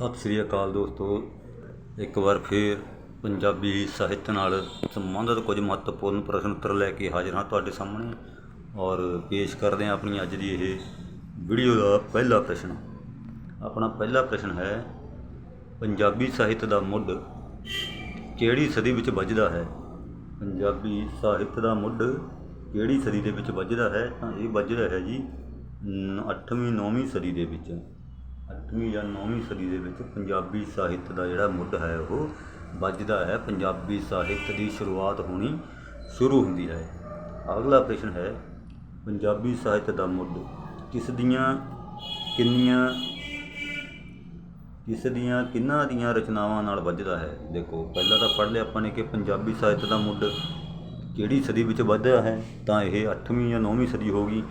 ਸਤਿ ਸ੍ਰੀ ਅਕਾਲ ਦੋਸਤੋ। ਇੱਕ ਵਾਰ ਫੇਰ ਪੰਜਾਬੀ ਸਾਹਿਤ ਨਾਲ ਸੰਬੰਧਿਤ ਕੁਝ ਮਹੱਤਵਪੂਰਨ ਪ੍ਰਸ਼ਨ ਉੱਤਰ ਲੈ ਕੇ ਹਾਜ਼ਰ ਹਾਂ ਤੁਹਾਡੇ ਸਾਹਮਣੇ ਔਰ ਪੇਸ਼ ਕਰਦੇ ਹਾਂ ਆਪਣੀ ਅੱਜ ਦੀ ਇਹ ਵੀਡੀਓ ਦਾ ਪਹਿਲਾ ਪ੍ਰਸ਼ਨ। ਆਪਣਾ ਪਹਿਲਾ ਪ੍ਰਸ਼ਨ ਹੈ, ਪੰਜਾਬੀ ਸਾਹਿਤ ਦਾ ਮੁੱਢ ਕਿਹੜੀ ਸਦੀ ਵਿੱਚ ਵੱਜਦਾ ਹੈ? ਪੰਜਾਬੀ ਸਾਹਿਤ ਦਾ ਮੁੱਢ ਕਿਹੜੀ ਸਦੀ ਦੇ ਵਿੱਚ ਵੱਜਦਾ ਹੈ? ਤਾਂ ਇਹ ਵੱਜਦਾ ਹੈ ਜੀ 8ਵੀਂ 9ਵੀਂ ਸਦੀ ਦੇ ਵਿੱਚ। ਅੱਠਵੀਂ ਜਾਂ ਨੌਵੀਂ ਸਦੀ ਦੇ ਵਿੱਚ ਪੰਜਾਬੀ ਸਾਹਿਤ ਦਾ ਜਿਹੜਾ ਮੁੱਢ ਹੈ, ਉਹ ਵੱਜਦਾ ਹੈ। ਪੰਜਾਬੀ ਸਾਹਿਤ ਦੀ ਸ਼ੁਰੂਆਤ ਹੋਣੀ ਸ਼ੁਰੂ ਹੁੰਦੀ ਹੈ। ਅਗਲਾ ਪ੍ਰਸ਼ਨ ਹੈ, ਪੰਜਾਬੀ ਸਾਹਿਤ ਦਾ ਮੁੱਢ ਕਿਸ ਦੀਆਂ ਕਿੰਨੀਆਂ, ਕਿਸ ਦੀਆਂ ਕਿੰਨਾਂ ਦੀਆਂ ਰਚਨਾਵਾਂ ਨਾਲ ਵੱਜਦਾ ਹੈ? ਦੇਖੋ, ਪਹਿਲਾਂ ਤਾਂ ਪੜ੍ਹ ਲਿਆ ਆਪਾਂ ਨੇ ਕਿ ਪੰਜਾਬੀ ਸਾਹਿਤ ਦਾ ਮੁੱਢ ਕਿਹੜੀ ਸਦੀ ਵਿੱਚ ਵੱਧਿਆ ਹੈ? ਤਾਂ ਇਹ 8ਵੀਂ ਜਾਂ 9ਵੀਂ ਸਦੀ ਹੋ ਗਈ।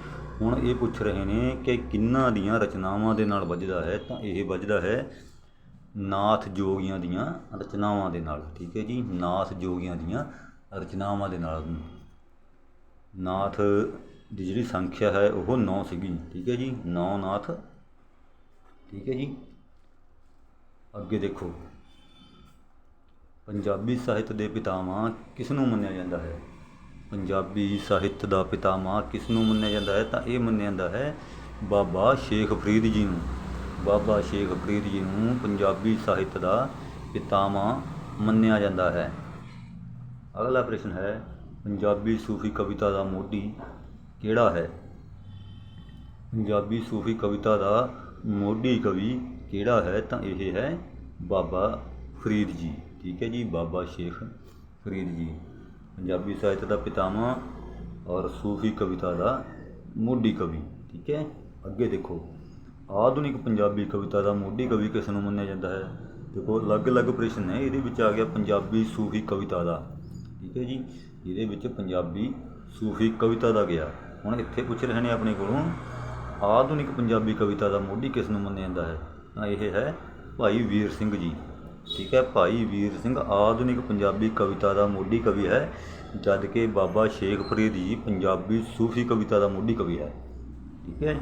ਹੁਣ ਇਹ ਪੁੱਛ ਰਹੇ ਨੇ ਕਿ ਕਿੰਨਾਂ ਦੀਆਂ ਰਚਨਾਵਾਂ ਦੇ ਨਾਲ ਵੱਜਦਾ ਹੈ, ਤਾਂ ਇਹ ਵੱਜਦਾ ਹੈ ਨਾਥ ਜੋਗੀਆਂ ਦੀਆਂ ਰਚਨਾਵਾਂ ਦੇ ਨਾਲ, ਠੀਕ ਹੈ ਜੀ? ਨਾਥ ਜੋਗੀਆਂ ਦੀਆਂ ਰਚਨਾਵਾਂ ਦੇ ਨਾਲ। ਨਾਥ ਦੀ ਜਿਹੜੀ ਸੰਖਿਆ ਹੈ, ਉਹ 9 ਸੀਗੀ, ਠੀਕ ਹੈ ਜੀ? 9 ਨਾਥ, ਠੀਕ ਹੈ ਜੀ? ਅੱਗੇ ਦੇਖੋ। ਪੰਜਾਬੀ ਸਾਹਿਤ ਦੇ ਪਿਤਾਮਾ ਕਿਸ ਨੂੰ ਮੰਨਿਆ ਜਾਂਦਾ ਹੈ? ਪੰਜਾਬੀ ਸਾਹਿਤ ਦਾ ਪਿਤਾਮਾ ਕਿਸ ਨੂੰ ਮੰਨਿਆ ਜਾਂਦਾ ਹੈ? ਤਾਂ ਇਹ ਮੰਨਿਆ ਜਾਂਦਾ ਹੈ ਬਾਬਾ ਸ਼ੇਖ ਫਰੀਦ ਜੀ ਨੂੰ। ਬਾਬਾ ਸ਼ੇਖ ਫਰੀਦ ਜੀ ਨੂੰ ਪੰਜਾਬੀ ਸਾਹਿਤ ਦਾ ਪਿਤਾਮਾ ਮੰਨਿਆ ਜਾਂਦਾ ਹੈ। ਅਗਲਾ ਪ੍ਰਸ਼ਨ ਹੈ, ਪੰਜਾਬੀ ਸੂਫੀ ਕਵਿਤਾ ਦਾ ਮੋਢੀ ਕਿਹੜਾ ਹੈ? ਪੰਜਾਬੀ ਸੂਫੀ ਕਵਿਤਾ ਦਾ ਮੋਢੀ ਕਵੀ ਕਿਹੜਾ ਹੈ? ਤਾਂ ਇਹ ਹੈ ਬਾਬਾ ਫਰੀਦ ਜੀ। ਠੀਕ ਹੈ ਜੀ, ਬਾਬਾ ਸ਼ੇਖ ਫਰੀਦ ਜੀ। ਪੰਜਾਬੀ ਸਾਹਿਤ ਦਾ ਪਿਤਾਮਾ ਔਰ ਸੂਫੀ ਕਵਿਤਾ ਦਾ ਮੋਢੀ ਕਵੀ, ਠੀਕ ਹੈ? ਅੱਗੇ ਦੇਖੋ, ਆਧੁਨਿਕ ਪੰਜਾਬੀ ਕਵਿਤਾ ਦਾ ਮੋਢੀ ਕਵੀ ਕਿਸ ਨੂੰ ਮੰਨਿਆ ਜਾਂਦਾ ਹੈ? ਦੇਖੋ, ਅਲੱਗ-ਅਲੱਗ ਪ੍ਰਸ਼ਨ ਹੈ ਇਹਦੇ ਵਿੱਚ ਆ ਗਿਆ ਪੰਜਾਬੀ ਸੂਫੀ ਕਵਿਤਾ ਦਾ, ਠੀਕ ਹੈ ਜੀ? ਇਹਦੇ ਵਿੱਚ ਪੰਜਾਬੀ ਸੂਫੀ ਕਵਿਤਾ ਦਾ ਗਿਆ। ਹੁਣ ਇੱਥੇ ਪੁੱਛ ਰਹੇ ਨੇ ਆਪਣੇ ਕੋਲੋਂ, ਆਧੁਨਿਕ ਪੰਜਾਬੀ ਕਵਿਤਾ ਦਾ ਮੋਢੀ ਕਿਸ ਨੂੰ ਮੰਨਿਆ ਜਾਂਦਾ ਹੈ? ਤਾਂ ਇਹ ਹੈ ਭਾਈ ਵੀਰ ਸਿੰਘ ਜੀ। ਠੀਕ ਹੈ, ਭਾਈ ਵੀਰ ਸਿੰਘ ਆਧੁਨਿਕ ਪੰਜਾਬੀ ਕਵਿਤਾ ਦਾ ਮੋਢੀ ਕਵੀ ਹੈ, ਜਦ ਕਿ ਬਾਬਾ ਸ਼ੇਖ ਫਰੀਦ ਜੀ ਪੰਜਾਬੀ ਸੂਫੀ ਕਵਿਤਾ ਦਾ ਮੋਢੀ ਕਵੀ ਹੈ। ਠੀਕ ਹੈ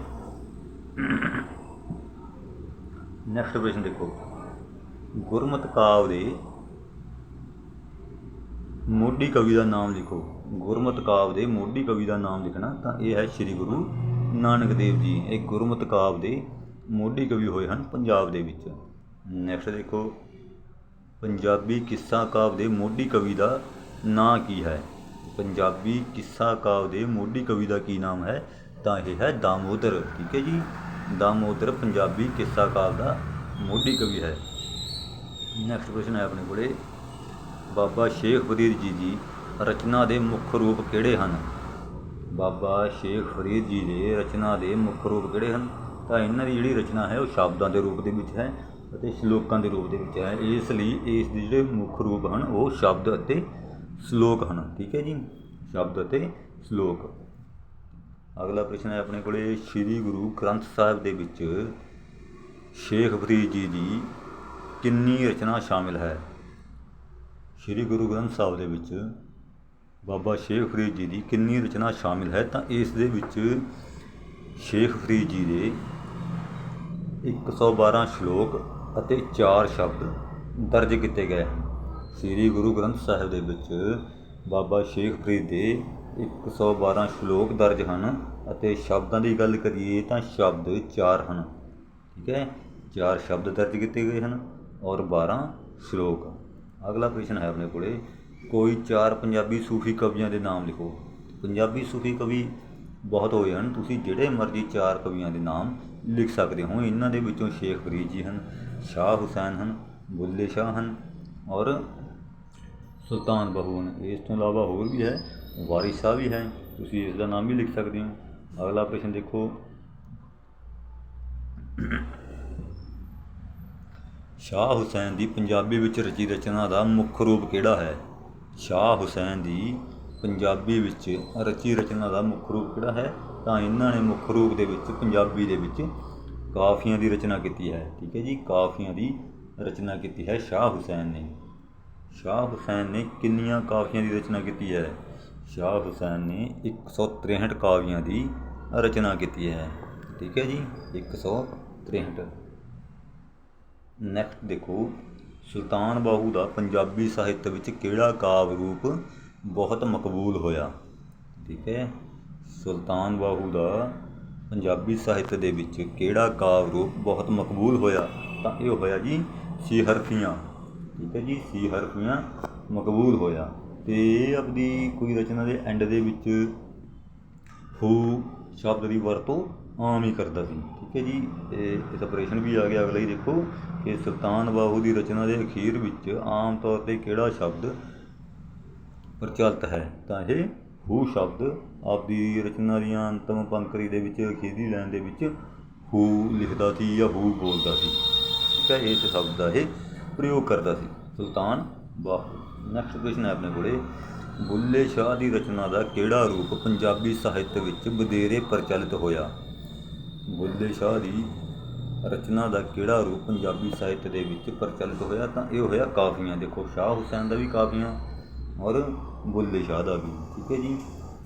ਨੈਕਸਟ ਪ੍ਰਸ਼ਨ ਦੇਖੋ। ਗੁਰਮਤਿ ਕਾਵ ਦੇ ਮੋਢੀ ਕਵੀ ਦਾ ਨਾਮ ਲਿਖੋ। ਗੁਰਮਤਿ ਕਾਵ ਦੇ ਮੋਢੀ ਕਵੀ ਦਾ ਨਾਮ ਲਿਖਣਾ ਤਾਂ ਇਹ ਹੈ ਸ੍ਰੀ ਗੁਰੂ ਨਾਨਕ ਦੇਵ ਜੀ। ਇਹ ਗੁਰਮਤਿ ਕਾਵ ਦੇ ਮੋਢੀ ਕਵੀ ਹੋਏ ਹਨ ਪੰਜਾਬ ਦੇ ਵਿੱਚ। ਨੈਕਸਟ ਦੇਖੋ। ਪੰਜਾਬੀ ਕਿੱਸਾ ਕਾਵਿ ਦੇ ਮੋਢੀ ਕਵੀ ਦਾ ਨਾਂ ਕੀ ਹੈ? ਪੰਜਾਬੀ ਕਿੱਸਾ ਕਾਵਿ ਦੇ ਮੋਢੀ ਕਵੀ ਦਾ ਕੀ ਨਾਮ ਹੈ? ਤਾਂ ਇਹ ਹੈ ਦਾਮੋਦਰ, ਠੀਕ ਹੈ ਜੀ? ਦਾਮੋਦਰ ਪੰਜਾਬੀ ਕਿੱਸਾ ਕਾਵਿ ਦਾ ਮੋਢੀ ਕਵੀ ਹੈ। ਨੈਕਸਟ ਕੁਐਸਚਨ ਹੈ ਆਪਣੇ ਕੋਲੇ। ਬਾਬਾ ਸ਼ੇਖ ਫਰੀਦ ਜੀ ਦੀ ਰਚਨਾ ਦੇ ਮੁੱਖ ਰੂਪ ਕਿਹੜੇ ਹਨ? ਬਾਬਾ ਸ਼ੇਖ ਫਰੀਦ ਜੀ ਦੇ ਰਚਨਾ ਦੇ ਮੁੱਖ ਰੂਪ ਕਿਹੜੇ ਹਨ? ਤਾਂ ਇਹਨਾਂ ਦੀ ਜਿਹੜੀ ਰਚਨਾ ਹੈ ਉਹ ਸ਼ਬਦਾਂ ਦੇ ਰੂਪ ਦੇ ਵਿੱਚ ਹੈ। ਅਤੇ ਸ਼ਲੋਕਾਂ ਦੇ ਰੂਪ ਦੇ ਵਿੱਚ ਹੈ। ਇਸ ਲਈ ਇਸ ਦੇ ਜਿਹੜੇ ਮੁੱਖ ਰੂਪ ਹਨ, ਉਹ ਸ਼ਬਦ ਅਤੇ ਸ਼ਲੋਕ ਹਨ। ਠੀਕ ਹੈ ਜੀ? ਸ਼ਬਦ ਅਤੇ ਸ਼ਲੋਕ। ਅਗਲਾ ਪ੍ਰਸ਼ਨ ਹੈ ਆਪਣੇ ਕੋਲੇ। ਸ੍ਰੀ ਗੁਰੂ ਗ੍ਰੰਥ ਸਾਹਿਬ ਦੇ ਵਿੱਚ ਸ਼ੇਖ ਫਰੀਦ ਜੀ ਦੀ ਕਿੰਨੀ ਰਚਨਾ ਸ਼ਾਮਿਲ ਹੈ? ਸ੍ਰੀ ਗੁਰੂ ਗ੍ਰੰਥ ਸਾਹਿਬ ਦੇ ਵਿੱਚ ਬਾਬਾ ਸ਼ੇਖ ਫਰੀਦ ਜੀ ਦੀ ਕਿੰਨੀ ਰਚਨਾ ਸ਼ਾਮਿਲ ਹੈ? ਤਾਂ ਇਸ ਦੇ ਵਿੱਚ ਸ਼ੇਖ ਫਰੀਦ ਜੀ ਦੇ 112 ਸ਼ਲੋਕ ਅਤੇ ਚਾਰ ਸ਼ਬਦ ਦਰਜ ਕੀਤੇ ਗਏ ਸ੍ਰੀ ਗੁਰੂ ਗ੍ਰੰਥ ਸਾਹਿਬ ਦੇ ਵਿੱਚ ਬਾਬਾ ਸ਼ੇਖ ਫਰੀਦ ਦੇ 112 ਸ਼ਲੋਕ ਦਰਜ ਹਨ ਅਤੇ ਸ਼ਬਦਾਂ ਦੀ ਗੱਲ ਕਰੀਏ ਤਾਂ ਸ਼ਬਦ ਚਾਰ ਹਨ, ਠੀਕ ਹੈ? ਚਾਰ ਸ਼ਬਦ ਦਰਜ ਕੀਤੇ ਗਏ ਹਨ ਔਰ 12 ਸ਼ਲੋਕ। ਅਗਲਾ ਪ੍ਰਸ਼ਨ ਹੈ ਆਪਣੇ ਕੋਲੇ। ਕੋਈ ਚਾਰ ਪੰਜਾਬੀ ਸੂਫੀ ਕਵੀਆਂ ਦੇ ਨਾਮ ਲਿਖੋ। ਪੰਜਾਬੀ ਸੂਫੀ ਕਵੀ ਬਹੁਤ ਹੋਏ ਹਨ। ਤੁਸੀਂ ਜਿਹੜੇ ਮਰਜ਼ੀ ਚਾਰ ਕਵੀਆਂ ਦੇ ਨਾਮ ਲਿਖ ਸਕਦੇ ਹੋ। ਇਹਨਾਂ ਦੇ ਵਿੱਚੋਂ ਸ਼ੇਖ ਫਰੀਦ ਜੀ ਹਨ। ਸ਼ਾਹ ਹੁਸੈਨ ਹਨ, ਬੁੱਲੇ ਸ਼ਾਹ ਹਨ ਔਰ ਸੁਲਤਾਨ ਬਹੂ ਹਨ ਇਸ ਤੋਂ ਇਲਾਵਾ ਹੋਰ ਵੀ ਹੈ, ਵਾਰਿਸ ਸ਼ਾਹ ਵੀ ਹੈ, ਤੁਸੀਂ ਇਸ ਦਾ ਨਾਮ ਵੀ ਲਿਖ ਸਕਦੇ ਹੋ। ਅਗਲਾ ਪ੍ਰਸ਼ਨ ਦੇਖੋ। ਸ਼ਾਹ ਹੁਸੈਨ ਦੀ ਪੰਜਾਬੀ ਵਿੱਚ ਰਚੀ ਰਚਨਾ ਦਾ ਮੁੱਖ ਰੂਪ ਕਿਹੜਾ ਹੈ? ਸ਼ਾਹ ਹੁਸੈਨ ਦੀ ਪੰਜਾਬੀ ਵਿੱਚ ਰਚੀ ਰਚਨਾ ਦਾ ਮੁੱਖ ਰੂਪ ਕਿਹੜਾ ਹੈ? ਤਾਂ ਇਹਨਾਂ ਨੇ ਮੁੱਖ ਰੂਪ ਦੇ ਵਿੱਚ ਪੰਜਾਬੀ ਦੇ ਵਿੱਚ ਕਾਫੀਆਂ ਦੀ ਰਚਨਾ ਕੀਤੀ ਹੈ, ਠੀਕ ਹੈ ਜੀ, ਕਾਫੀਆਂ ਦੀ ਰਚਨਾ ਕੀਤੀ ਹੈ ਸ਼ਾਹ ਹੁਸੈਨ ਨੇ। ਸ਼ਾਹ ਹੁਸੈਨ ਨੇ ਕਿੰਨੀਆਂ ਕਾਫੀਆਂ ਦੀ ਰਚਨਾ ਕੀਤੀ ਹੈ? ਸ਼ਾਹ ਹੁਸੈਨ ਨੇ 163 ਕਾਵਿਆਂ ਦੀ ਰਚਨਾ ਕੀਤੀ ਹੈ, ਠੀਕ ਹੈ ਜੀ 163 ਨੈਕਸਟ ਦੇਖੋ, ਸੁਲਤਾਨ ਬਾਹੂ ਦਾ ਪੰਜਾਬੀ ਸਾਹਿਤ ਵਿੱਚ ਕਿਹੜਾ ਕਾਵਿ ਰੂਪ ਬਹੁਤ ਮਕਬੂਲ ਹੋਇਆ? ਠੀਕ ਹੈ, ਸੁਲਤਾਨ ਬਾਹੂ ਦਾ ਪੰਜਾਬੀ ਸਾਹਿਤ ਦੇ ਵਿੱਚ ਕਿਹੜਾ ਕਾਵਿ ਰੂਪ ਬਹੁਤ ਮਕਬੂਲ ਹੋਇਆ, ਤਾਂ ਇਹ ਹੋਇਆ ਜੀ ਸੀ ਹਰਫੀਆਂ ਠੀਕ ਹੈ ਜੀ ਸੀ ਹਰਫੀਆਂ ਮਕਬੂਲ ਹੋਇਆ। ਤੇ ਇਹ ਆਪਦੀ ਕੋਈ ਰਚਨਾ ਦੇ ਐਂਡ ਦੇ ਵਿੱਚ ਹੂ ਸ਼ਬਦ ਦੀ ਵਰਤੋਂ ਆਮ ਹੀ ਕਰਦਾ ਸੀ। ਠੀਕ ਹੈ ਜੀ ਇਹ ਇਸ ਵੀ ਆ ਗਿਆ ਅਗਲਾ ਹੀ ਦੇਖੋ ਕਿ ਸੁਲਤਾਨ ਬਾਹੂ ਦੀ ਰਚਨਾ ਦੇ ਅਖੀਰ ਵਿੱਚ ਆਮ ਤੌਰ ਤੇ ਕਿਹੜਾ ਸ਼ਬਦ ਪ੍ਰਚਲਿਤ ਹੈ, ਤਾਂ ਇਹ ਹੂ ਸ਼ਬਦ ਆਪਦੀ ਰਚਨਾ ਦੀਆਂ ਅੰਤਮ ਪੰਕਤੀ ਦੇ ਵਿੱਚ ਅਖੀਰਲੀ ਲਾਈਨ ਦੇ ਵਿੱਚ ਹੂ ਲਿਖਦਾ ਸੀ ਜਾਂ ਹੂ ਬੋਲਦਾ ਸੀ। ਠੀਕ ਹੈ ਇਸ ਸ਼ਬਦ ਦਾ ਇਹ ਪ੍ਰਯੋਗ ਕਰਦਾ ਸੀ। ਸੁਲਤਾਨ ਬਾਹ। ਨੈਕਸਟ ਕੁਐਸਚਨ ਹੈ ਆਪਣੇ ਕੋਲੇ। ਬੁੱਲੇ ਸ਼ਾਹ ਦੀ ਰਚਨਾ ਦਾ ਕਿਹੜਾ ਰੂਪ ਪੰਜਾਬੀ ਸਾਹਿਤ ਵਿੱਚ ਵਧੇਰੇ ਪ੍ਰਚਲਿਤ ਹੋਇਆ? ਬੁੱਲੇ ਸ਼ਾਹ ਦੀ ਰਚਨਾ ਦਾ ਕਿਹੜਾ ਰੂਪ ਪੰਜਾਬੀ ਸਾਹਿਤ ਦੇ ਵਿੱਚ ਪ੍ਰਚਲਿਤ ਹੋਇਆ? ਤਾਂ ਇਹ ਹੋਇਆ ਕਾਫੀਆਂ ਦੇਖੋ, ਸ਼ਾਹ ਹੁਸੈਨ ਦਾ ਵੀ ਕਾਫੀਆਂ ਔਰ ਬੁੱਲੇ ਸ਼ਾਹ ਦਾ ਵੀ। ਠੀਕ ਹੈ ਜੀ?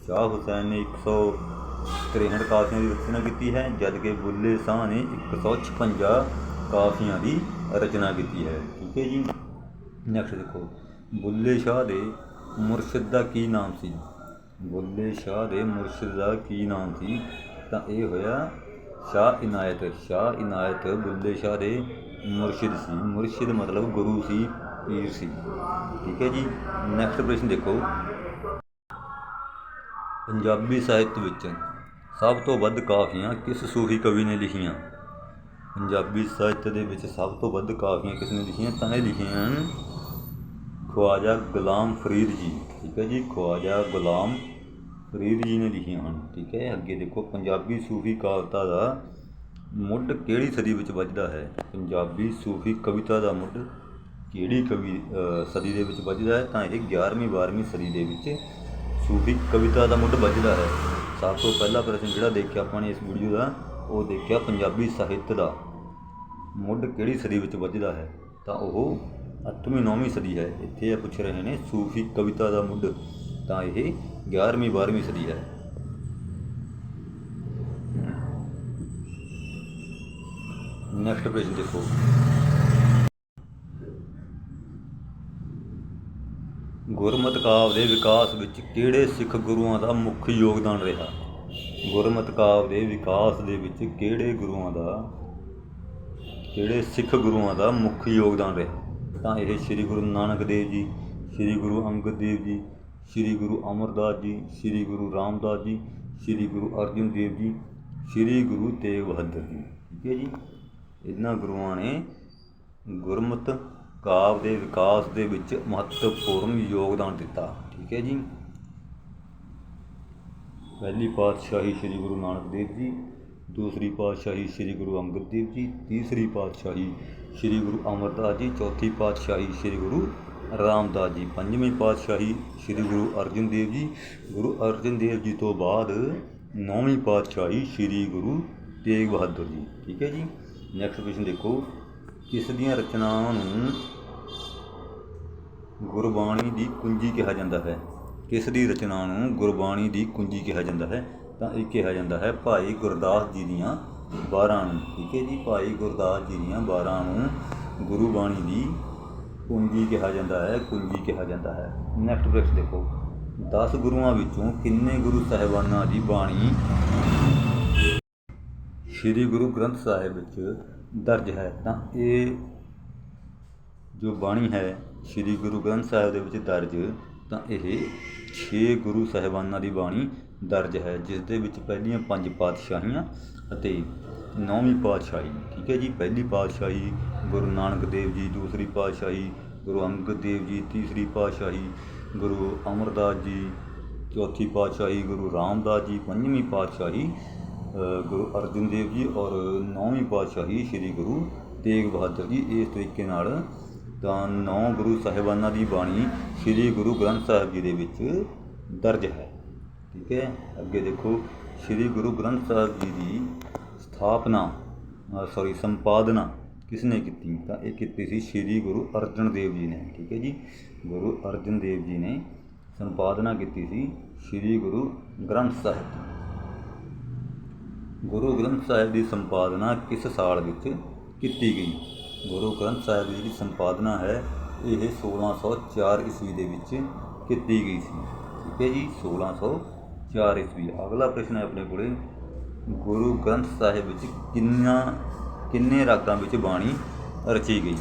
ਸ਼ਾਹ ਹੁਸੈਨ ਨੇ 163 ਕਾਫੀਆਂ ਦੀ ਰਚਨਾ ਕੀਤੀ ਹੈ ਜਦਕਿ ਬੁੱਲੇ ਸ਼ਾਹ ਨੇ 156 ਕਾਫੀਆਂ ਦੀ ਰਚਨਾ ਕੀਤੀ ਹੈ। ਠੀਕ ਹੈ ਜੀ। ਨੈਕਸਟ ਦੇਖੋ। ਬੁੱਲੇ ਸ਼ਾਹ ਦੇ ਮੁਰਸ਼ਿਦ ਦਾ ਕੀ ਨਾਮ ਸੀ? ਬੁੱਲੇ ਸ਼ਾਹ ਦੇ ਮੁਰਸ਼ਿਦ ਦਾ ਕੀ ਨਾਮ ਸੀ? ਤਾਂ ਇਹ ਹੋਇਆ ਸ਼ਾਹ ਇਨਾਇਤ। ਸ਼ਾਹ ਇਨਾਇਤ ਬੁੱਲੇ ਸ਼ਾਹ ਦੇ ਮੁਰਸ਼ਿਦ ਸੀ। ਮੁਰਸ਼ਿਦ ਮਤਲਬ ਗੁਰੂ ਸੀ, ਪੀਰ ਸੀ। ਠੀਕ ਹੈ ਜੀ। ਨੈਕਸਟ ਪ੍ਰਸ਼ਨ ਦੇਖੋ। ਪੰਜਾਬੀ ਸਾਹਿਤ ਵਿੱਚ ਸਭ ਤੋਂ ਵੱਧ ਕਾਫੀਆਂ ਕਿਸ ਸੂਫੀ ਕਵੀ ਨੇ ਲਿਖੀਆਂ? ਪੰਜਾਬੀ ਸਾਹਿਤ ਦੇ ਵਿੱਚ ਸਭ ਤੋਂ ਵੱਧ ਕਾਫੀਆਂ ਕਿਸ ਨੇ ਲਿਖੀਆਂ ਤਾਂ ਇਹ ਲਿਖੀਆਂ ਹਨ ਖਵਾਜਾ ਗੁਲਾਮ ਫਰੀਦ ਜੀ। ਠੀਕ ਹੈ ਜੀ, ਖਵਾਜਾ ਗੁਲਾਮ ਫਰੀਦ ਜੀ ਨੇ ਲਿਖੀਆਂ ਹਨ। ਠੀਕ ਹੈ, ਅੱਗੇ ਦੇਖੋ ਪੰਜਾਬੀ ਸੂਫੀ ਕਵਿਤਾ ਦਾ ਮੁੱਢ ਕਿਹੜੀ ਸਦੀ ਵਿੱਚ ਵੱਜਦਾ ਹੈ? ਪੰਜਾਬੀ ਸੂਫੀ ਕਵਿਤਾ ਦਾ ਮੁੱਢ ਕਿਹੜੀ ਕਵੀ ਸਦੀ ਦੇ ਵਿੱਚ ਵੱਜਦਾ ਹੈ? ਤਾਂ ਇਹ 11ਵੀਂ 12ਵੀਂ ਸਦੀ ਦੇ ਵਿੱਚ ਸੂਫੀ ਕਵਿਤਾ ਦਾ ਮੁੱਢ ਵੱਜਦਾ ਹੈ। ਸਭ ਤੋਂ ਪਹਿਲਾ ਪ੍ਰਸ਼ਨ ਜਿਹੜਾ ਦੇਖਿਆ ਆਪਾਂ ਨੇ ਇਸ ਵੀਡੀਓ ਦਾ, ਉਹ ਦੇਖਿਆ ਪੰਜਾਬੀ ਸਾਹਿਤ ਦਾ। ਮੁੱਢ ਕਿਹੜੀ ਸਦੀ ਵਿੱਚ ਵੱਜਦਾ ਹੈ? ਤਾਂ ਉਹ 8ਵੀਂ 9ਵੀਂ ਸਦੀ ਹੈ। ਇੱਥੇ ਇਹ ਪੁੱਛ ਰਹੇ ਨੇ, ਸੂਫੀ ਕਵਿਤਾ ਦਾ ਮੁੱਢ, ਤਾਂ ਇਹ 11ਵੀਂ 12ਵੀਂ ਸਦੀ ਹੈ। ਨੈਕਸਟ ਪ੍ਰਸ਼ਨ ਦੇਖੋ। ਗੁਰਮਤਿ ਦੇ ਵਿਕਾਸ ਵਿੱਚ ਕਿਹੜੇ ਸਿੱਖ ਗੁਰੂਆਂ ਦਾ ਮੁੱਖ ਯੋਗਦਾਨ ਰਿਹਾ? ਗੁਰਮਤਿ ਕਾਵਿ ਦੇ ਵਿਕਾਸ ਦੇ ਵਿੱਚ ਕਿਹੜੇ ਗੁਰੂਆਂ ਦਾ, ਕਿਹੜੇ ਸਿੱਖ ਗੁਰੂਆਂ ਦਾ ਮੁੱਖ ਯੋਗਦਾਨ ਰਿਹਾ? ਤਾਂ ਇਹ ਸ੍ਰੀ ਗੁਰੂ ਨਾਨਕ ਦੇਵ ਜੀ, ਸ੍ਰੀ ਗੁਰੂ ਅੰਗਦ ਦੇਵ ਜੀ, ਸ੍ਰੀ ਗੁਰੂ ਅਮਰਦਾਸ ਜੀ, ਸ੍ਰੀ ਗੁਰੂ ਰਾਮਦਾਸ ਜੀ, ਸ੍ਰੀ ਗੁਰੂ ਅਰਜਨ ਦੇਵ ਜੀ, ਸ੍ਰੀ ਗੁਰੂ ਤੇਗ ਬਹਾਦਰ ਜੀ। ਠੀਕ ਹੈ ਜੀ? ਇਹਨਾਂ ਗੁਰੂਆਂ ਨੇ ਗੁਰਮਤਿ ਕਾਵਿ ਦੇ ਵਿਕਾਸ ਦੇ ਵਿੱਚ ਮਹੱਤਵਪੂਰਨ ਯੋਗਦਾਨ ਦਿੱਤਾ। ਠੀਕ ਹੈ ਜੀ। ਪਹਿਲੀ ਪਾਤਸ਼ਾਹੀ ਸ੍ਰੀ ਗੁਰੂ ਨਾਨਕ ਦੇਵ ਜੀ, ਦੂਸਰੀ ਪਾਤਸ਼ਾਹੀ ਸ੍ਰੀ ਗੁਰੂ ਅੰਗਦ ਦੇਵ ਜੀ, ਤੀਸਰੀ ਪਾਤਸ਼ਾਹੀ ਸ੍ਰੀ ਗੁਰੂ ਅਮਰਦਾਸ ਜੀ, ਚੌਥੀ ਪਾਤਸ਼ਾਹੀ ਸ੍ਰੀ ਗੁਰੂ ਰਾਮਦਾਸ ਜੀ, ਪੰਜਵੀਂ ਪਾਤਸ਼ਾਹੀ ਸ੍ਰੀ ਗੁਰੂ ਅਰਜਨ ਦੇਵ ਜੀ। ਗੁਰੂ ਅਰਜਨ ਦੇਵ ਜੀ ਤੋਂ ਬਾਅਦ ਨੌਵੀਂ ਪਾਤਸ਼ਾਹੀ ਸ੍ਰੀ ਗੁਰੂ ਤੇਗ ਬਹਾਦਰ ਜੀ। ਠੀਕ ਹੈ ਜੀ। ਨੈਕਸਟ ਕੁਐਸਚਨ ਦੇਖੋ। ਕਿਸ ਦੀਆਂ ਰਚਨਾਵਾਂ ਨੂੰ ਗੁਰਬਾਣੀ ਦੀ ਕੁੰਜੀ ਕਿਹਾ ਜਾਂਦਾ ਹੈ। ਕਿਸ ਦੀ ਰਚਨਾ ਨੂੰ ਗੁਰਬਾਣੀ ਦੀ ਕੁੰਜੀ ਕਿਹਾ ਜਾਂਦਾ ਹੈ, ਤਾਂ ਇਹ ਕਿਹਾ ਜਾਂਦਾ ਹੈ ਭਾਈ ਗੁਰਦਾਸ ਜੀ ਦੀਆਂ 12 ਨੂੰ। ਠੀਕ ਹੈ ਜੀ, ਭਾਈ ਗੁਰਦਾਸ ਜੀ ਦੀਆਂ 12 ਨੂੰ ਗੁਰੂ ਬਾਣੀ ਦੀ ਕੁੰਜੀ ਕਿਹਾ ਜਾਂਦਾ ਹੈ, ਕੁੰਜੀ ਕਿਹਾ ਜਾਂਦਾ ਹੈ। ਨੈਕਸਟ ਪ੍ਰਸ਼ਨ ਦੇਖੋ। 10 ਗੁਰੂਆਂ ਵਿੱਚੋਂ ਕਿੰਨੇ ਗੁਰੂ ਸਾਹਿਬਾਨਾਂ ਦੀ ਬਾਣੀ? ਸ੍ਰੀ ਗੁਰੂ ਗ੍ਰੰਥ ਸਾਹਿਬ ਵਿੱਚ ਦਰਜ ਹੈ, ਤਾਂ ਇਹ ਜੋ ਬਾਣੀ ਹੈ ਸ੍ਰੀ ਗੁਰੂ ਗ੍ਰੰਥ ਸਾਹਿਬ ਦੇ ਵਿੱਚ ਦਰਜ, ਤਾਂ ਇਹ 6 ਗੁਰੂ ਸਾਹਿਬਾਨਾਂ ਦੀ ਬਾਣੀ ਦਰਜ ਹੈ, ਜਿਸ ਦੇ ਵਿੱਚ ਪਹਿਲੀਆਂ ਪੰਜ ਪਾਤਸ਼ਾਹੀਆਂ ਅਤੇ ਨੌਵੀਂ ਪਾਤਸ਼ਾਹੀ, ਠੀਕ ਹੈ ਜੀ? ਪਹਿਲੀ ਪਾਤਸ਼ਾਹੀ ਗੁਰੂ ਨਾਨਕ ਦੇਵ ਜੀ, ਦੂਸਰੀ ਪਾਤਸ਼ਾਹੀ ਗੁਰੂ ਅੰਗਦ ਦੇਵ ਜੀ, ਤੀਸਰੀ ਪਾਤਸ਼ਾਹੀ ਗੁਰੂ ਅਮਰਦਾਸ ਜੀ, ਚੌਥੀ ਪਾਤਸ਼ਾਹੀ ਗੁਰੂ ਰਾਮਦਾਸ ਜੀ, ਪੰਜਵੀਂ ਪਾਤਸ਼ਾਹੀ ਗੁਰੂ ਅਰਜਨ ਦੇਵ ਜੀ ਔਰ ਨੌਵੀਂ ਪਾਤਸ਼ਾਹੀ ਸ੍ਰੀ ਗੁਰੂ ਤੇਗ ਬਹਾਦਰ ਜੀ ਇਸ ਤਰੀਕੇ ਨਾਲ ਤਾਂ ਨੌ ਗੁਰੂ ਸਾਹਿਬਾਨਾਂ ਦੀ ਬਾਣੀ ਸ੍ਰੀ ਗੁਰੂ ਗ੍ਰੰਥ ਸਾਹਿਬ ਜੀ ਦੇ ਵਿੱਚ ਦਰਜ ਹੈ। ਠੀਕ ਹੈ, ਅੱਗੇ ਦੇਖੋ, ਸ੍ਰੀ ਗੁਰੂ ਗ੍ਰੰਥ ਸਾਹਿਬ ਜੀ ਦੀ ਸਥਾਪਨਾ ਸੌਰੀ ਸੰਪਾਦਨਾ ਕਿਸ ਨੇ ਕੀਤੀ? ਤਾਂ ਇਹ ਕੀਤੀ ਸੀ ਸ੍ਰੀ ਗੁਰੂ ਅਰਜਨ ਦੇਵ ਜੀ ਨੇ, ਠੀਕ ਹੈ ਜੀ। ਗੁਰੂ ਅਰਜਨ ਦੇਵ ਜੀ ਨੇ ਸੰਪਾਦਨਾ ਕੀਤੀ ਸੀ ਸ੍ਰੀ ਗੁਰੂ ਗ੍ਰੰਥ ਸਾਹਿਬ ਗੁਰੂ ਗ੍ਰੰਥ ਸਾਹਿਬ ਦੀ ਸੰਪਾਦਨਾ ਕਿਸ ਸਾਲ ਵਿੱਚ ਕੀਤੀ ਗਈ? ਗੁਰੂ ਗ੍ਰੰਥ ਸਾਹਿਬ ਦੀ ਜਿਹੜੀ ਸੰਪਾਦਨਾ ਹੈ, ਇਹ 1604 ਈਸਵੀ ਦੇ ਵਿੱਚ ਕੀਤੀ ਗਈ ਸੀ। ਠੀਕ ਹੈ ਜੀ 1604 ਈਸਵੀ। ਅਗਲਾ ਪ੍ਰਸ਼ਨ ਹੈ ਆਪਣੇ ਕੋਲੇ। ਗੁਰੂ ਗ੍ਰੰਥ ਸਾਹਿਬ ਵਿੱਚ ਕਿੰਨਾ, ਕਿੰਨੇ ਰਾਗਾਂ ਵਿੱਚ ਬਾਣੀ ਰਚੀ ਗਈ?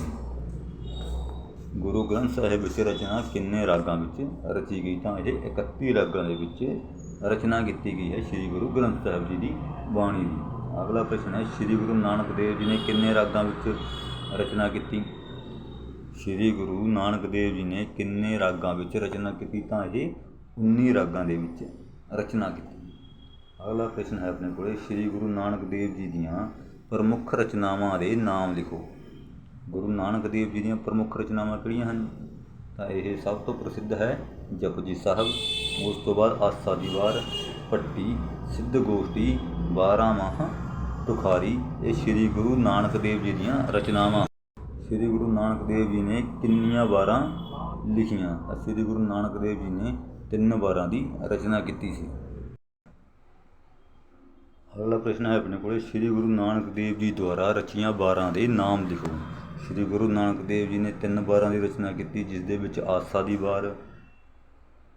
ਗੁਰੂ ਗ੍ਰੰਥ ਸਾਹਿਬ ਵਿੱਚ ਰਚਨਾ ਕਿੰਨੇ ਰਾਗਾਂ ਵਿੱਚ ਰਚੀ ਗਈ? ਤਾਂ ਇਹ 31 ਰਾਗਾਂ ਦੇ ਵਿੱਚ ਰਚਨਾ ਕੀਤੀ ਗਈ ਹੈ ਸ੍ਰੀ ਗੁਰੂ ਗ੍ਰੰਥ ਸਾਹਿਬ ਜੀ ਦੀ ਬਾਣੀ ਦੀ। ਅਗਲਾ ਪ੍ਰਸ਼ਨ ਹੈ, ਸ੍ਰੀ ਗੁਰੂ ਨਾਨਕ ਦੇਵ ਜੀ ਨੇ ਕਿੰਨੇ ਰਾਗਾਂ ਵਿੱਚ ਰਚਨਾ ਕੀਤੀ? ਸ੍ਰੀ ਗੁਰੂ ਨਾਨਕ ਦੇਵ ਜੀ ਨੇ ਕਿੰਨੇ ਰਾਗਾਂ ਵਿੱਚ ਰਚਨਾ ਕੀਤੀ ਤਾਂ ਇਹ 19 ਰਾਗਾਂ ਦੇ ਵਿੱਚ ਰਚਨਾ ਕੀਤੀ। ਅਗਲਾ ਪ੍ਰਸ਼ਨ ਹੈ ਆਪਣੇ ਕੋਲੇ, ਸ੍ਰੀ ਗੁਰੂ ਨਾਨਕ ਦੇਵ ਜੀ ਦੀਆਂ ਪ੍ਰਮੁੱਖ ਰਚਨਾਵਾਂ ਦੇ ਨਾਮ ਲਿਖੋ। ਗੁਰੂ ਨਾਨਕ ਦੇਵ ਜੀ ਦੀਆਂ ਪ੍ਰਮੁੱਖ ਰਚਨਾਵਾਂ ਕਿਹੜੀਆਂ ਹਨ? ਤਾਂ ਇਹ ਸਭ ਤੋਂ ਪ੍ਰਸਿੱਧ ਹੈ ਜਪਜੀ ਸਾਹਿਬ, ਉਸ ਤੋਂ ਬਾਅਦ ਆਸਾ ਦੀ ਵਾਰ ਪੱਟੀ ਸਿੱਧ ਗੋਸ਼ਟੀ 12 ਮਾਹ ਤੁਖਾਰੀ। ਇਹ ਸ੍ਰੀ ਗੁਰੂ ਨਾਨਕ ਦੇਵ ਜੀ ਦੀਆਂ ਰਚਨਾਵਾਂ। ਸ੍ਰੀ ਗੁਰੂ ਨਾਨਕ ਦੇਵ ਜੀ ਨੇ ਕਿੰਨੀਆਂ ਵਾਰਾਂ ਲਿਖੀਆਂ? ਸ੍ਰੀ ਗੁਰੂ ਨਾਨਕ ਦੇਵ ਜੀ ਨੇ ਤਿੰਨ ਵਾਰਾਂ ਦੀ ਰਚਨਾ ਕੀਤੀ ਸੀ। ਅਗਲਾ ਪ੍ਰਸ਼ਨ ਹੈ ਆਪਣੇ ਕੋਲੇ। ਸ੍ਰੀ ਗੁਰੂ ਨਾਨਕ ਦੇਵ ਜੀ ਦੁਆਰਾ ਰਚੀਆਂ ਵਾਰਾਂ ਦੇ ਨਾਮ ਲਿਖੋ। ਸ੍ਰੀ ਗੁਰੂ ਨਾਨਕ ਦੇਵ ਜੀ ਨੇ ਤਿੰਨ ਵਾਰਾਂ ਦੀ ਰਚਨਾ ਕੀਤੀ, ਜਿਸ ਦੇ ਵਿੱਚ ਆਸਾ ਦੀ ਵਾਰ,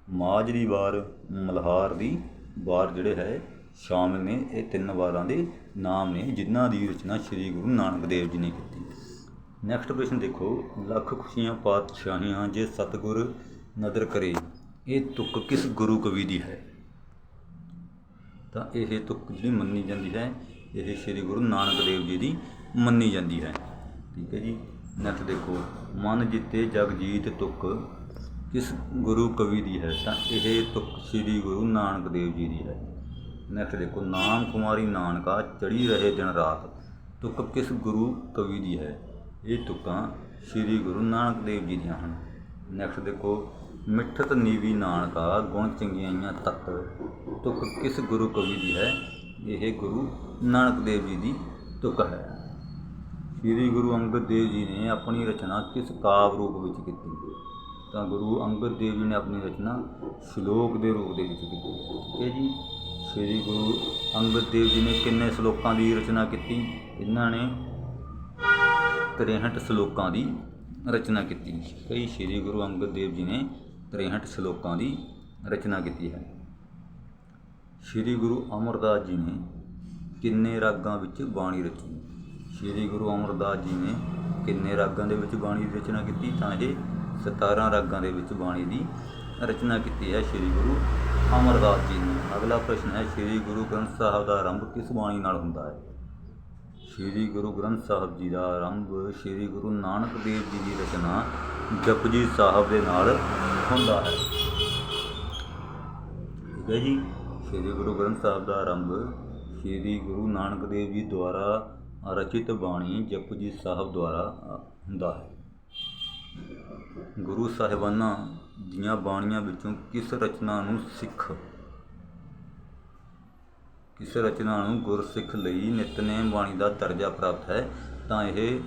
ਮਾਝ ਦੀ ਵਾਰ, ਮਲਹਾਰ ਦੀ ਵਾਰ ਜਿਹੜੇ ਹੈ ਸ਼ਾਮਿਲ ਨੇ ਇਹ ਤਿੰਨ ਵਾਰਾਂ ਦੇ ਨਾਮ ਨੇ, ਜਿਨ੍ਹਾਂ ਦੀ ਰਚਨਾ ਸ੍ਰੀ ਗੁਰੂ ਨਾਨਕ ਦੇਵ ਜੀ ਨੇ ਕੀਤੀ। ਨੈਕਸਟ ਪ੍ਰਸ਼ਨ ਦੇਖੋ। ਲੱਖ ਖੁਸ਼ੀਆਂ ਪਾਤਸ਼ਾਹੀਆਂ ਜੇ ਸਤਿਗੁਰ ਨਦਰ ਕਰੇ, ਇਹ ਤੁਕ ਕਿਸ ਗੁਰੂ ਕਵੀ ਦੀ ਹੈ? ਤਾਂ ਇਹ ਤੁਕ ਜਿਹੜੀ ਮੰਨੀ ਜਾਂਦੀ ਹੈ, ਇਹ ਸ੍ਰੀ ਗੁਰੂ ਨਾਨਕ ਦੇਵ ਜੀ ਦੀ ਮੰਨੀ ਜਾਂਦੀ ਹੈ। ਠੀਕ ਹੈ ਜੀ। ਨੈਕਸਟ ਦੇਖੋ। ਮਨ ਜਿੱਤੇ ਜਗ ਜੀਤ ਤੁਕ ਕਿਸ ਗੁਰੂ ਕਵੀ ਦੀ ਹੈ? ਤਾਂ ਇਹ ਤੁਕ ਸ੍ਰੀ ਗੁਰੂ ਨਾਨਕ ਦੇਵ ਜੀ ਦੀ ਹੈ। ਨੈਕਸਟ ਦੇਖੋ ਨਾਮ ਕੁਮਾਰੀ ਨਾਨਕਾ ਚੜੀ ਰਹੇ ਦਿਨ ਰਾਤ। ਤੁਕ ਕਿਸ ਗੁਰੂ ਕਵੀ ਦੀ ਹੈ? ਇਹ ਤੁਕਾਂ ਸ੍ਰੀ ਗੁਰੂ ਨਾਨਕ ਦੇਵ ਜੀ ਦੀਆਂ ਹਨ। ਨੈਕਸਟ ਦੇਖੋ, ਮਿੱਠਤ ਨੀਵੀ ਨਾਨਕਾ, ਗੁਣ ਚੰਗਿਆਈਆਂ ਤਤ। ਤੁਕ ਕਿਸ ਗੁਰੂ ਕਵੀ ਦੀ ਹੈ? ਇਹ ਗੁਰੂ ਨਾਨਕ ਦੇਵ ਜੀ ਦੀ ਤੁਕ ਹੈ। ਸ੍ਰੀ ਗੁਰੂ ਅੰਗਦ ਦੇਵ ਜੀ ਨੇ ਆਪਣੀ ਰਚਨਾ ਕਿਸ ਕਾਵ ਰੂਪ ਵਿੱਚ ਕੀਤੀ? ਤਾਂ ਗੁਰੂ ਅੰਗਦ ਦੇਵ ਜੀ ਨੇ ਆਪਣੀ ਰਚਨਾ ਸ਼ਲੋਕ ਦੇ ਰੂਪ ਦੇ ਵਿੱਚ ਕੀਤੀ। ਠੀਕ ਹੈ ਜੀ ਸ੍ਰੀ ਗੁਰੂ ਅੰਗਦ ਦੇਵ ਜੀ ਨੇ ਕਿੰਨੇ ਸ਼ਲੋਕਾਂ ਦੀ ਰਚਨਾ ਕੀਤੀ? ਇਹਨਾਂ ਨੇ 63 ਸ਼ਲੋਕਾਂ ਦੀ ਰਚਨਾ ਕੀਤੀ। ਕਈ ਸ੍ਰੀ ਗੁਰੂ ਅੰਗਦ ਦੇਵ ਜੀ ਨੇ 63 ਸ਼ਲੋਕਾਂ ਦੀ ਰਚਨਾ ਕੀਤੀ ਹੈ। ਸ੍ਰੀ ਗੁਰੂ ਅਮਰਦਾਸ ਜੀ ਨੇ ਕਿੰਨੇ ਰਾਗਾਂ ਵਿੱਚ ਬਾਣੀ ਰਚੀ? ਸ੍ਰੀ ਗੁਰੂ ਅਮਰਦਾਸ ਜੀ ਨੇ ਕਿੰਨੇ ਰਾਗਾਂ ਦੇ ਵਿੱਚ ਬਾਣੀ ਦੀ ਰਚਨਾ ਕੀਤੀ? ਤਾਂ ਇਹ 17 ਰਾਗਾਂ ਦੇ ਵਿੱਚ ਬਾਣੀ ਦੀ ਰਚਨਾ ਕੀਤੀ ਹੈ ਸ੍ਰੀ ਗੁਰੂ ਅਮਰਦਾਸ ਜੀ ਨੇ। ਅਗਲਾ ਪ੍ਰਸ਼ਨ ਹੈ, ਸ੍ਰੀ ਗੁਰੂ ਗ੍ਰੰਥ ਸਾਹਿਬ ਦਾ ਆਰੰਭ ਕਿਸ ਬਾਣੀ ਨਾਲ ਹੁੰਦਾ ਹੈ? ਸ੍ਰੀ ਗੁਰੂ ਗ੍ਰੰਥ ਸਾਹਿਬ ਜੀ ਦਾ ਆਰੰਭ ਸ੍ਰੀ ਗੁਰੂ ਨਾਨਕ ਦੇਵ ਜੀ ਦੀ ਰਚਨਾ ਜਪਜੀ ਸਾਹਿਬ ਦੇ ਨਾਲ ਹੁੰਦਾ ਹੈ। ਠੀਕ ਹੈ ਜੀ। ਸ੍ਰੀ ਗੁਰੂ ਗ੍ਰੰਥ ਸਾਹਿਬ ਦਾ ਆਰੰਭ ਸ੍ਰੀ ਗੁਰੂ ਨਾਨਕ ਦੇਵ ਜੀ ਦੁਆਰਾ ਰਚਿਤ ਬਾਣੀ ਜਪਜੀ ਸਾਹਿਬ ਦੁਆਰਾ ਹੁੰਦਾ ਹੈ। ਗੁਰੂ ਸਾਹਿਬਾਨਾਂ ਦੀਆਂ ਬਾਣੀਆਂ ਵਿੱਚੋਂ ਕਿਸ ਰਚਨਾ ਨੂੰ ਸਿੱਖ? ਕਿਸ ਰਚਨਾ ਨੂੰ ਗੁਰਸਿੱਖ ਲਈ ਨਿਤਨੇਮ ਬਾਣੀ ਦਾ ਦਰਜਾ ਪ੍ਰਾਪਤ ਹੈ? ਤਾਂ ਇਹ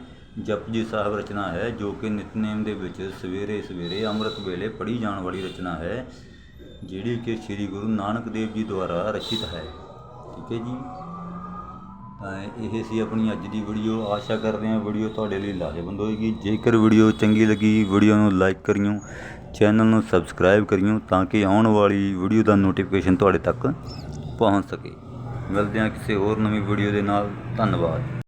ਜਪਜੀ ਸਾਹਿਬ ਰਚਨਾ ਹੈ, ਜੋ ਕਿ ਨਿਤਨੇਮ ਦੇ ਵਿੱਚ ਸਵੇਰੇ ਸਵੇਰੇ ਅੰਮ੍ਰਿਤ ਵੇਲੇ ਪੜ੍ਹੀ ਜਾਣ ਵਾਲੀ ਰਚਨਾ ਹੈ, ਜਿਹੜੀ ਕਿ ਸ੍ਰੀ ਗੁਰੂ ਨਾਨਕ ਦੇਵ ਜੀ ਦੁਆਰਾ ਰਚਿਤ ਹੈ। ਠੀਕ ਹੈ ਜੀ? ਤਾਂ ਇਹ ਸੀ ਆਪਣੀ ਅੱਜ ਦੀ ਵੀਡੀਓ। ਆਸ਼ਾ ਕਰਦੇ ਹਾਂ ਵੀਡੀਓ ਤੁਹਾਡੇ ਲਈ ਲਾਹੇਵੰਦ ਹੋਏਗੀ। ਜੇਕਰ ਵੀਡੀਓ ਚੰਗੀ ਲੱਗੀ, ਵੀਡੀਓ ਨੂੰ ਲਾਈਕ ਕਰਿਓ, ਚੈਨਲ ਨੂੰ ਸਬਸਕ੍ਰਾਈਬ ਕਰਿਓ ਤਾਂ ਕਿ ਆਉਣ ਵਾਲੀ ਵੀਡੀਓ ਦਾ ਨੋਟੀਫਿਕੇਸ਼ਨ ਤੁਹਾਡੇ ਤੱਕ ਪਹੁੰਚ ਸਕੇ। ਮਿਲਦੇ ਹਾਂ ਕਿਸੇ ਹੋਰ ਨਵੀਂ ਵੀਡੀਓ ਦੇ ਨਾਲ। ਧੰਨਵਾਦ।